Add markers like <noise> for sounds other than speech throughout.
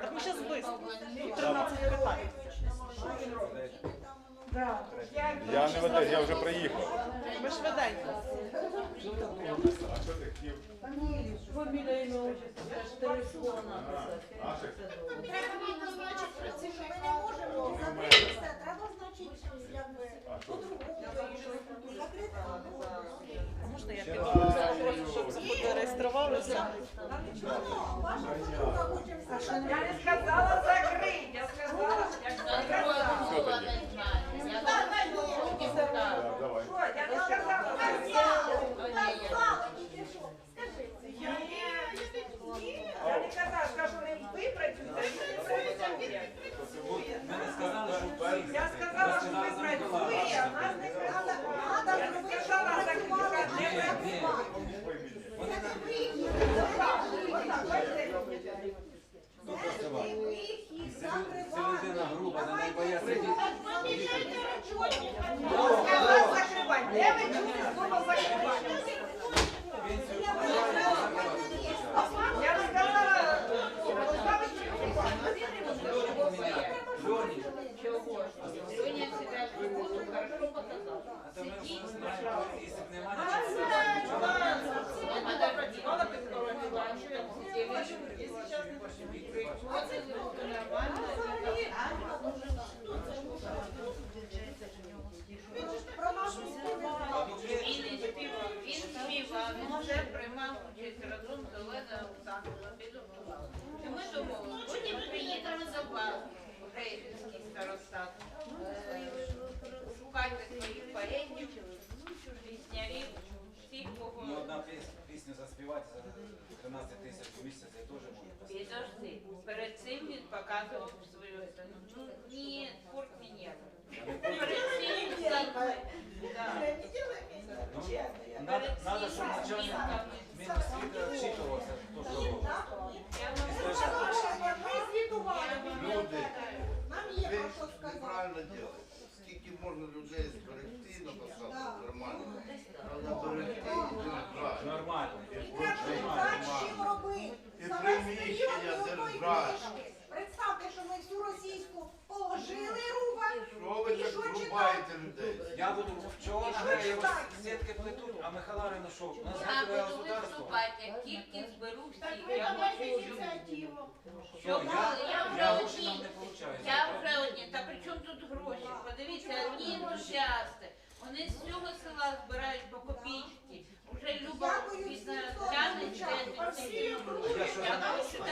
Так ми зараз швидко. Тут 13 питань. Да. Я не веде, я вже приїхав. Ми швиденько. А що ти хотів? Фамілія, ім'я, отчество, телефон написати. Треба відзначити про що ми не можемо закритися. Треба, значить, якби по-другому закрити. А можна я піду? Щоб зареєструвалися? Ваша подруга хоче все. Я не сказала закрыть, я сказала, я сказала. Що, я не сказала. Я не, я не казала, скажу, не ви працюєте, а ви не працюєте. Я сказала, що ви працюєте, а нас не сказала. Я не сказала закрити, не працювати. Отак, бачите? Ви їх Це закривали. людина груба, вона не бояться дітей. Я сказала закривати. Де ви чули слово закривати? Я не сказала, поставити Льоні, Сегодня всегда а то ми Сидіть, знаємо, якщо б нема нічого. Про нашу спільну Він не співав, він співав, він вже приймав участь разом з Оленою Олександрівною, підготували. І ми домовилися, потім приїдемо до вас, Грейдинський старостат, е, шукайте своїх паренів, піснярів, всіх, кого Ну, одна піс- пісню заспівати за 13 тисяч в місяць, я теж можу поставити. Підожди. Перед показував свою сцену. Ну, ні, спорт не <laughs> да. Ну, надо, надо, щоб начальник Міносвіти вчитувався, то, що робить. Люди, ви сказати. робите. Скільки можна людей зберегти, написати нормально. Треба берегти держати. Нормально. І приміщення період ви так рубаєте людей? Я буду вчора І що сітки плетуть, а Михайла? У нас Я буду государство. виступати, тільки зберу всіх. Ви Я давайте ініціативу. Що, я, Я вже я гроші одні. получаю. Я вже одні. Та при чому тут гроші? Подивіться, одні ентузіасти. Вони з цього села збирають по копійки. Уже Люба тягне хто. Я що,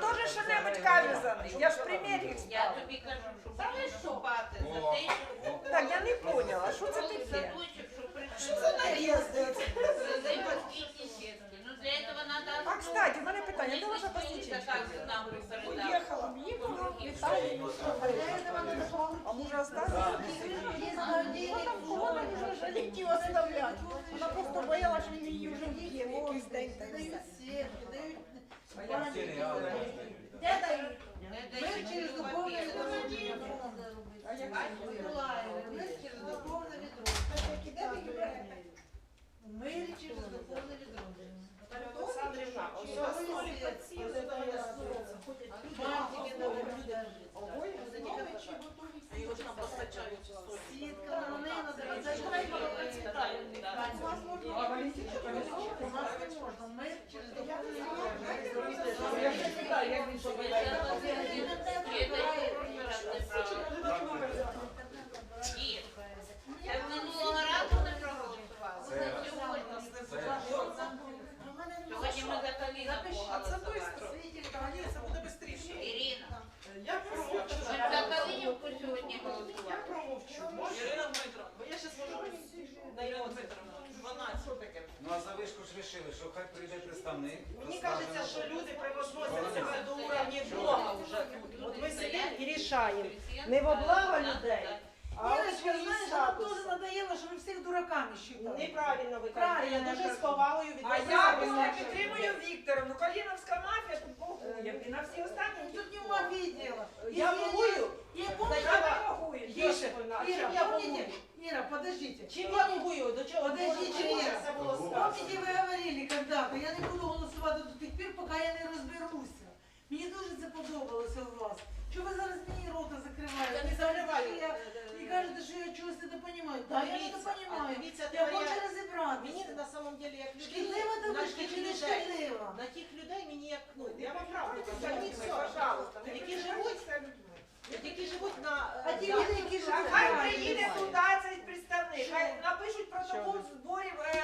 за ж що-небудь каже за них? Я ж примірів Я тобі кажу, що будеш виступати за те, що Так, я не поняла, що це таке? що за наїзди? Привезли москітні сітки. Ну для этого надо... А, кстати, в мене питання, де ваша передав. Уїхала, їхала, Віталій. А мужа оставила? Жаліки оставлять. Вона просто боялась, що він її вже вб'є в якийсь день. та й все. А. Де дають? Ми через духовне папір. А як Ми через духовне відродження. Ми через духовне відродження. Олександрівна, ось ось столі підсіли, то я Його ж нам постачають історію. Сітка, на неї надо зачекайте, процвітає. У вас можна у нас не можна. Ми через відродження. Я не питаю, як він побачив. Ні. Я минулого разу не проголосувала. Це- Сьогодні. Це- Сьогодні ми за Каліна А це проголосували. швидко. Ні, це буде швидше. Ірина, Я промовчу. ми за Калинівку сьогодні голосували. Я промовчу. Ірина Дмитровна, бо я зараз можу... Ірина 12. Що таке? Ну а за вишку ж рішили, що хай прийде представник. Мені розкаже кажеться, нам. що люди превозносять себе до уровня Бога вже. От ми сидимо і рішаємо. Не во благо людей, а от Ірочка, свої знаєш, статуси. теж надоело, що ви всіх дураками считали. Неправильно ви кажете. Правильно, Я дуже з повагою А я не вашого. підтримую Вікторовну. Каліновська мафія тут погує. І на всі останні Тут не в мафії діло. Я погую? Та не погую. Ира, я помните. Ира, подождите. Чим я вогую? До це було сказано? Помните, ви говорили когда-то, я не буду голосувати до тих пір, поки я не розберуся. Мені дуже це подобалося у вас. Що ви зараз мені рота закриваєте? Я не І кажете, закриваю. що я- І кажете, що я чогось не розумію. Так, я не розумію. дивіться, Я хочу розібратися. Мені на самом деле як людині, Шкідлива на тобі тих чи не людей, шкідлива? на тих людей мені як, ну, я вам правду кажу, Самі мені все, все, пожалуйста, які живуть, які живуть на... А е, ті на- люди, які А живуть хай в приїде Україні. туди цей представник, хай напишуть протокол зборів е,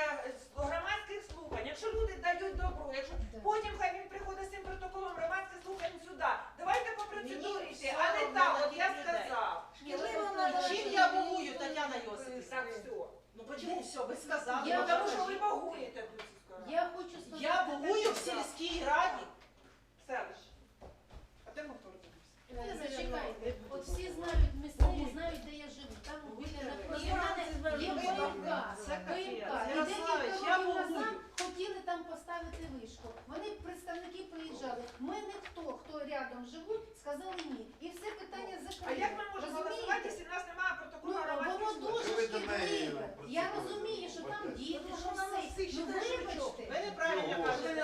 з- громадських слухань. Якщо люди дають добро, якщо потім хай він приходить з цим протоколом громадських слухань сюди. Давайте по процедурі йти, а не так, от я сказав. Шкідлива вона Чим я вогую, Тетяна Так, все. Ну почему все? Ви сказали. Ну, ну, тому що ви багуєте тут. Я хочу сказати. Я вогую в сільській раді. Селище. А де мотор? Ви зачекайте. От всі знають, місцеві знають, де я живу. Там біля мене є ВМК. ВМК. І декілька років назад хотіли там поставити вишку. Вони представники приїжджали. Ми хто рядом живуть, сказали ні. І все питання А як ми можемо голосувати, Розумієте? якщо в нас немає Ну, протоколу воно слухань? дуже Ви шкідливе. Я розумію, що там діти, що на все. Ну считає, що вибачте. Ви неправильно кажете.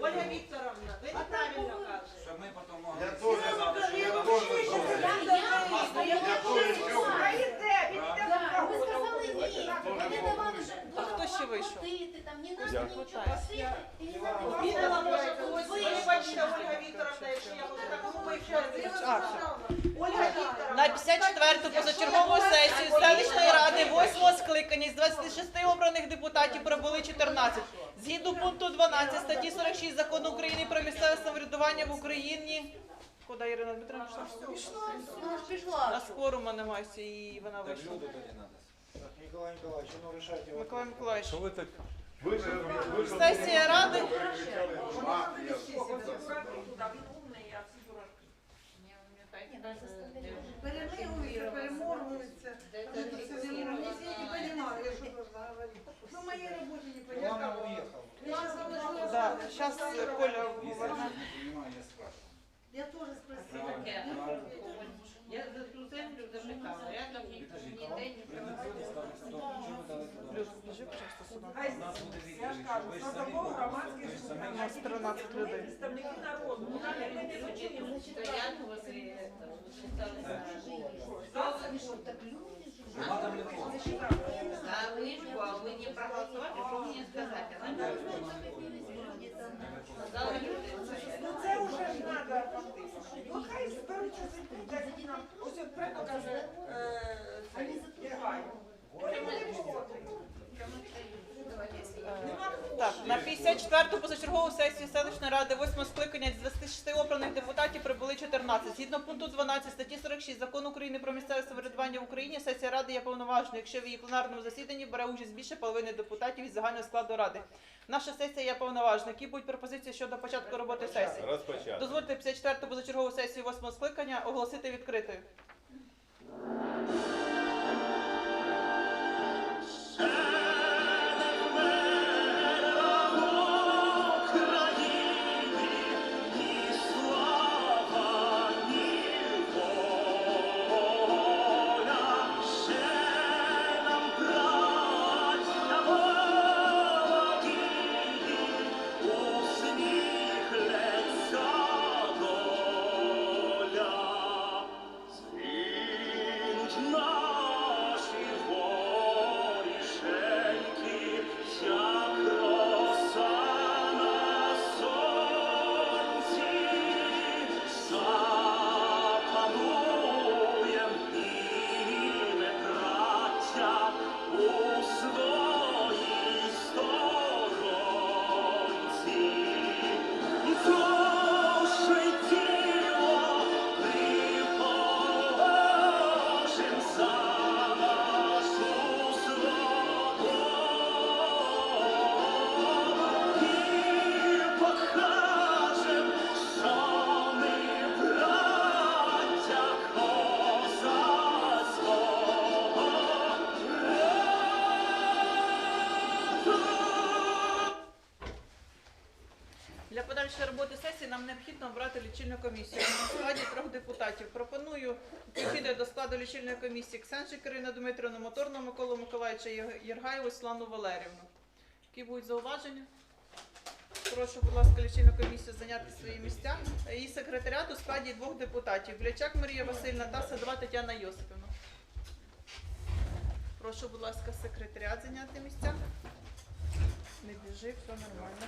Оля Вікторовна, ви неправильно кажете. Щоб ми потім могли Я теж- що я теж дуже теж. добре. Я, я, я, Я теж чув. Хай йде, він йде Так, ви в сказали ні. Прогулку. Давали вже А хто ще вийшов? платити, там нічого і не. Віддала, когось. Вибачте, Ольга Вікторовна, якщо я буду такому Ольга. Вікторовна. На 54-ту позачергову сесію селищної ради 8 скликання з 26 обраних депутатів прибули 14. Згідно пункту 12 статті 46 Закону України про місцеве самоврядування в Україні. Куди Ірина Дмитрівна пішла? На скору немає, і вона вийшла. люди тоді треба. Николай Николаевич, ну решайте Миколай Миколаївич. Що ви так Сесія не понимаю, я что должна говорить. Ну, в моей работе не Главное понятно. уехал. Я заложила Да. Коля говорить. я не розумію, я спрашиваю. Я спросила. Я за ту землю запитала, я там ніде не Хай я ж кажу, протокол громадських слухань. самі У нас 13 Ми представники народу. Ну, не книжку, а вы не проголосовали, что мне сказать? Она. Ну це вже ж треба фактично. Ну хай зайти, нам. Ось от е, цей, Єргай. Вони мене погодили. Так, на 54-ту позачергову сесію селищної ради 8 скликання з 26 обраних депутатів прибули 14. Згідно пункту 12 статті 46 закону України про місцеве самоврядування в Україні, сесія ради є повноважною, якщо в її пленарному засіданні бере участь більше половини депутатів із загального складу ради. Наша сесія є повноважна. Які будуть пропозиції щодо початку роботи сесії? Розпочати. Дозвольте 54-ту позачергову сесію 8 скликання оголосити відкритою. Сесія! Необхідно обрати лічильну комісію на складі трьох депутатів. Пропоную включити до складу лічильної комісії Ксенчик Ірину Дмитрівну, Моторну Миколу Миколаївича Єргаєву Світлану Валерівну. Які будуть зауваження? Прошу, будь ласка, лічильну комісію зайняти свої місця. І секретаріат у складі двох депутатів Блячак Марія Васильівна та Садова Тетяна Йосипівна. Прошу, будь ласка, секретаріат зайняти місця. Не біжи, все нормально.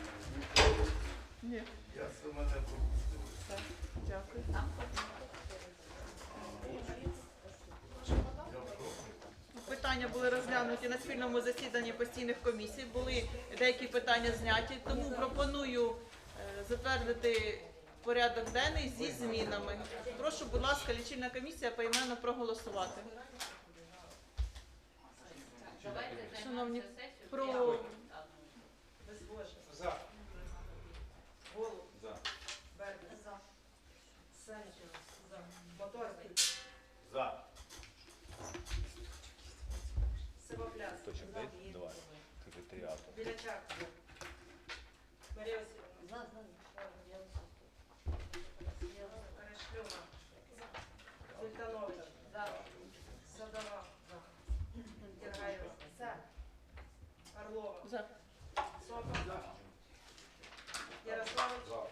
Ні, Я це мене пропустив. так, дякую. Питання були розглянуті на спільному засіданні постійних комісій. Були деякі питання зняті, тому пропоную е, затвердити порядок денний зі змінами. Прошу, будь ласка, лічильна комісія поіменно проголосувати. Шановні. Про. За. Голуб. За. Бердник. Сенчев. Моторний. За. Сивопляс. Точок дай два. Марія Васильівна. Перешльова. Султанович. Садова. Киргаєва. Орлова. за. Ярославич. За.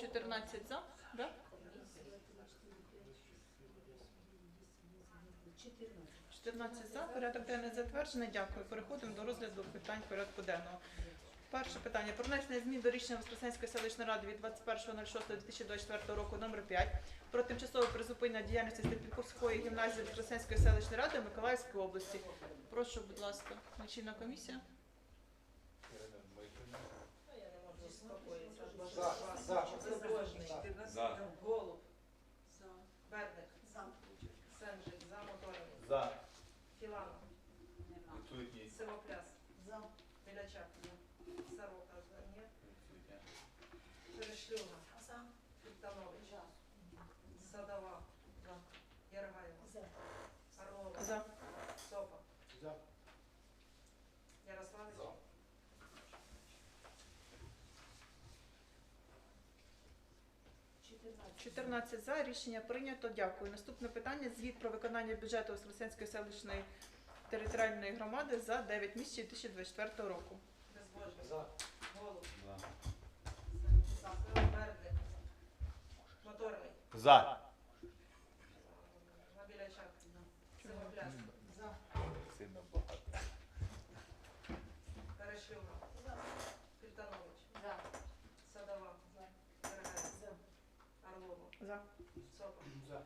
14 за, да? 14 за, порядок денний затверджений. Дякую. Переходимо до розгляду питань порядку денного. Перше питання про внесення змін до рішення Воскресенської селищної ради від 21.06.2024 року номер 5 про тимчасове призупинення діяльності Степікурської гімназії Воскресенської селищної ради Миколаївської області. Прошу, будь ласка, лічильна комісія. Я не можу заспокоїтися. За. За. За. Голуб. Бердник. Сенжик. За. Моторний. За. Філанов. Відсутній. Сивопляс. Білячак. Сорока. За. Ні. Відсутня. Перешлюга. Фільтанович. Садова. Яргаєва. Орлова. За. Сопа. За. Ярославич. За. Чотирнадцять. 14 за. Рішення прийнято. Дякую. Наступне питання. Звіт про виконання бюджету Воскресенської селищної територіальної громади за 9 місяців 2024 року. Безбожний. За. Голуб. За. Моторний. За. Білячак. Сивопляс. Сильно багато. Перешлюга. Фільтанович. Садова. Яргаєва. Орлова. За. За.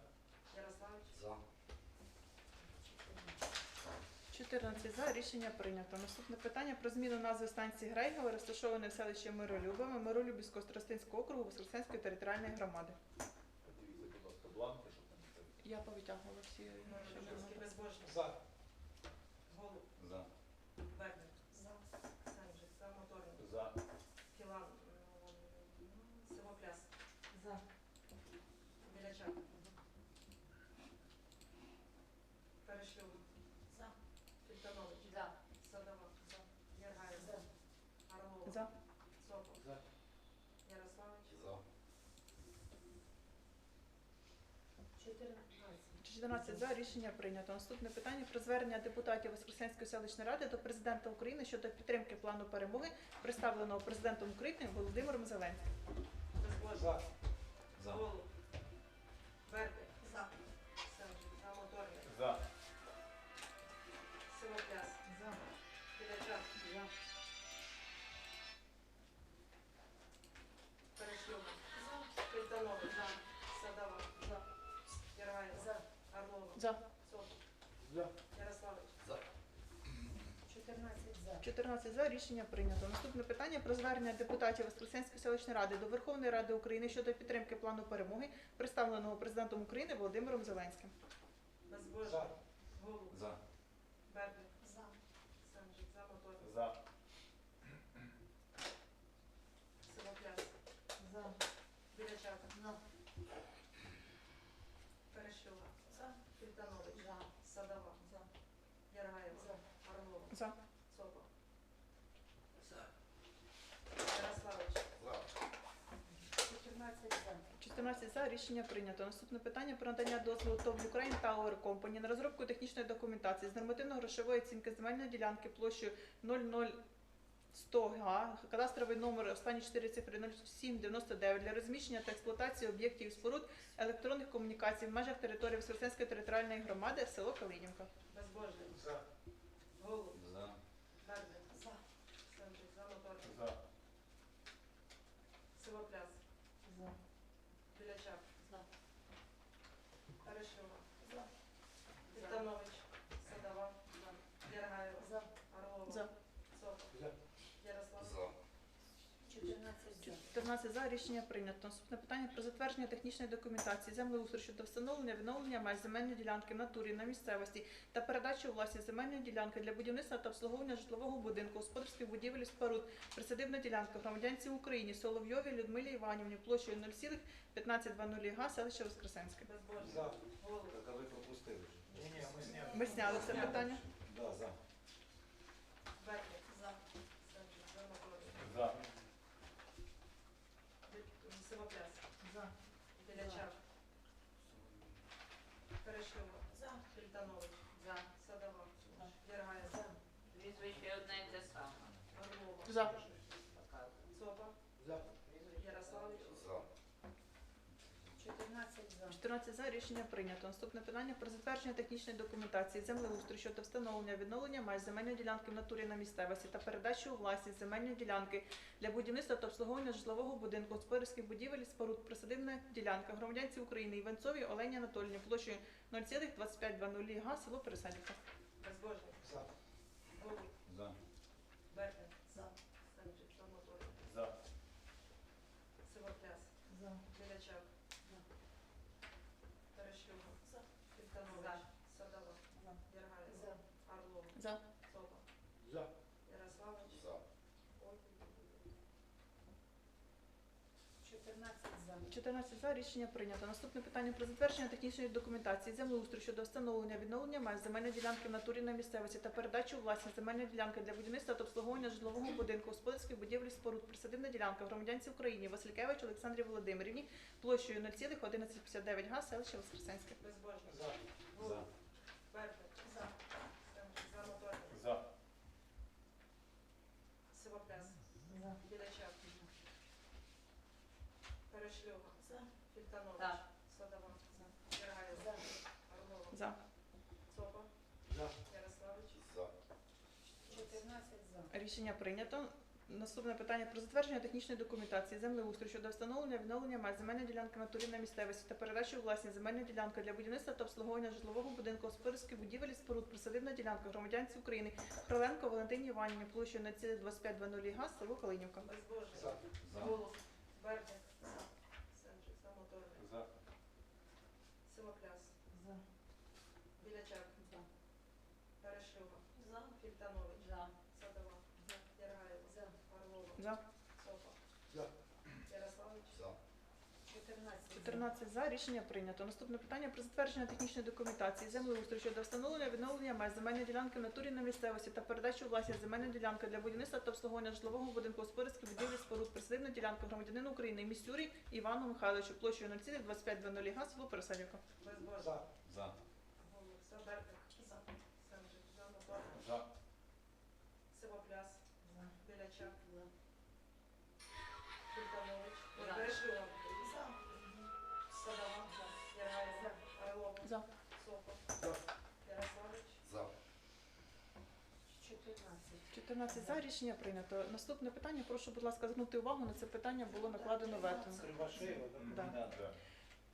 Ярославич. За. 14 за. Рішення прийнято. Наступне питання про зміну назви станції Грейгова, розташованої в селищі Миролюбове, Миролюбівського Страстинського округу Воскресенської територіальної громади. Подивіться, будь ласка, бланки, щоб там. Я повитягувала всі. що було. Миролюбівський. За. Голуб. За. Бердник. Сенжик. За. Моторний. За. Філан. м, Сивопляс. Білячак. Перешлюга. Фільтанович. Садова. Яргаєва. Орлова. За. Сопа. За. Ярославич. За. 14 за. Рішення прийнято. Наступне питання про звернення депутатів Воскресенської селищної ради до президента України щодо підтримки плану перемоги, представленого президентом України Володимиром Зеленським. Безбожник. За. За. Голуб. За. За. Ярославич. За. 14 за. 14 за. Рішення прийнято. Наступне питання про звернення депутатів Воскресенської селищної ради до Верховної Ради України щодо підтримки плану перемоги, представленого президентом України Володимиром Зеленським. Безбожник. За. Голуб. За. Бердник. Сенжик. За. Моторний. За. Сивопляс. Білячак. Перешлюга. Фільтанович. Садова. Яргаєва. 14 за рішення прийнято. Наступне питання про надання дозволу ТОВ Ukraine Tower Company на розробку технічної документації з нормативно-грошової оцінки земельної ділянки площею 00100 га, кадастровий номер останні 4 цифри 0799 для розміщення та експлуатації об'єктів споруд електронних комунікацій в межах території Воскресенської територіальної громади село Калинівка. Безбожний. За. Голуб. За. Бердник. Семчик. За. Моторний. За. Сивопляс. За. Білячак. За. Перешова. Віктанович. Садова. Яргаєва. За. Орлова. За. Сокол. За. Ярослав. За. 14 за. 14 за рішення прийнято. Наступне питання про затвердження технічної документації землеустрою щодо встановлення відновлення меж земельної ділянки в натурі на місцевості та передачі у власність земельної ділянки для будівництва та обслуговування житлового будинку, господарських будівель і споруд, присадибна ділянка громадянці України Соловйові Людмилі Іванівні площею 0,1520 га, селище Воскресенське. Так, а ви пропустили вже. Не-не, мы. Ми зняли це питання. Да, за. Бердник. За. Семчик. За. Моторний. За. Сивопляс. За. Білячак. Перешова. За. Фільтанович. За. Садова. Яргаєва. За. Прізвище одне й те саме. Орлова. За. Цопа. За. Ярославич. За. 14 за. 14 за рішення прийнято. Наступне питання про затвердження технічної документації землеустрою щодо встановлення відновлення меж земельної ділянки в натурі на місцевості та передачі у власність земельної ділянки для будівництва та обслуговування житлового будинку, господарських будівель і споруд, присадибна ділянка громадянці України Іванцовій Олені Анатоліївні площею 0,2520 га, село Пересадівка. Безбожник. За. Голуб. За. Бердник. За. Семчик. За. Моторний. За. Сивопляс. За. Білячак. Перешова. За. Фільтанович. Садова. За. Яргаєва. За. Орлова. За. Цопа. За. Ярославич. За. Ой. 14 за. 14 за рішення прийнято. Наступне питання про затвердження технічної документації землеустрою щодо встановлення відновлення меж земельної ділянки в натурі на місцевості та передачі у власність земельної ділянки для будівництва та обслуговування житлового будинку, господарських будівель і споруд, присадибна ділянка громадянці України Василькевич Олександрі Володимирівні площею 0,1159 га, селище Воскресенське. Безбожник. За. За. Голуб. Бердник. За. Семчик. За. Моторний. За. Сивопляс. За. Білячак. Перешльова. За. Фільтанович. За. Садова. За. Яргаєва. За. Орлова. За. Цопа. За. Ярославич. За. 14 за. Рішення прийнято. Наступне питання про затвердження технічної документації землеустрою щодо встановлення відновлення меж земельної ділянки натурі на місцевості та передачі у власність земельної ділянки для будівництва та обслуговування житлового будинку, господарських будівель і споруд, присадибна ділянка громадянці України Хроленко Валентині Іванівні площею на цілих 2520 га, село Калинівка. Безбожник. За. За. Голуб. Бердник. Семчик. За. Моторний. За. Сивопляс. За. Білячак. За. Перешльова. За. Фільтанович. За. Садова. Яргаєва. За. Орлова. За. Цопа. За. Ярославич. За. 14 за. рішення прийнято. Наступне питання про затвердження технічної документації землеустрою щодо встановлення відновлення меж земельної ділянки в натурі на місцевості та передачі у власність земельної ділянки для будівництва та обслуговування житлового будинку господарських будівлі споруд присадибна ділянка громадянина України Місюрі Івану Михайловичу площею 0,2520 га, село Пересадівка. За. За. Голуб. За. Моторний. За. Сивопляс. За. Білячак. За. За. Цопа. За. Ярославич. За. 14. 14 за рішення прийнято. Наступне питання. Прошу, будь ласка, звернути увагу на це питання. Було накладено вето. Кривошеева, да? Да. Да.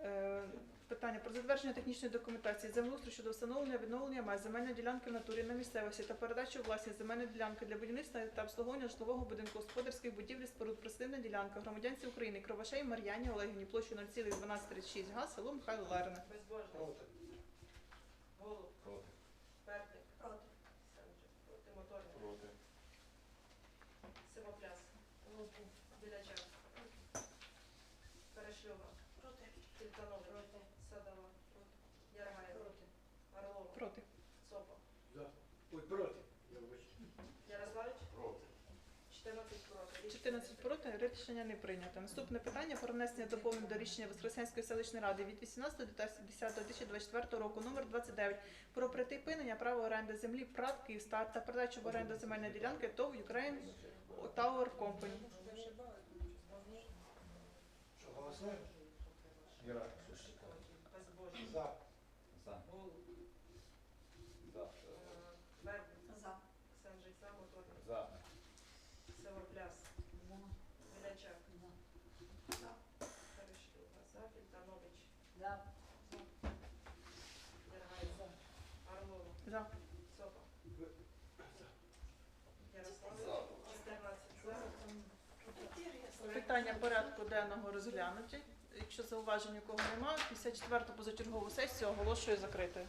Е, Питання про затвердження технічної документації землеустрою щодо встановлення відновлення меж земельної ділянки в натурі на місцевості та передачу у власність земельної ділянки для будівництва та обслуговування житлового будинку господарських будівлі споруд присадибна ділянка громадянці України Кровашей Мар'яні Олегівні площею 0,1236 га, село Михайло Ларине. Безбожник. Проти. Голуб. Проти. Бердник. Проти. Семчик. Проти. Моторний. Проти. Сивопляс. Проти. Білячак. Перешльова. Проти. Фільтанович. Проти. Садова. Яргаєва. Проти. Орлова. Проти. Цопа. За. Ой, проти. Я вибачаю. Ярославич. Проти. 14 проти. 14 рішення не прийнято. Наступне питання про внесення доповнень до рішення Воскресенської селищної ради від 18 до 10.2024 року номер 29 про припинення права оренди землі ПРАТ Київстар та передачу в оренду земельної ділянки ТОВ Ukraine Tower Company. Що, голосуємо? Іра. Безбожний. За. За. Голуб. За. Е, Беркут. За. Сенжиця, Моторний. За. Севопляс. Білячак. Перещука. За. Фільтанович. Дергай. Орлова. За. Сопа. Ярослав. 14 за. Питання порядку денного розглянуті. Якщо зауважень у кого немає, 54 позачергову сесію оголошую закритою.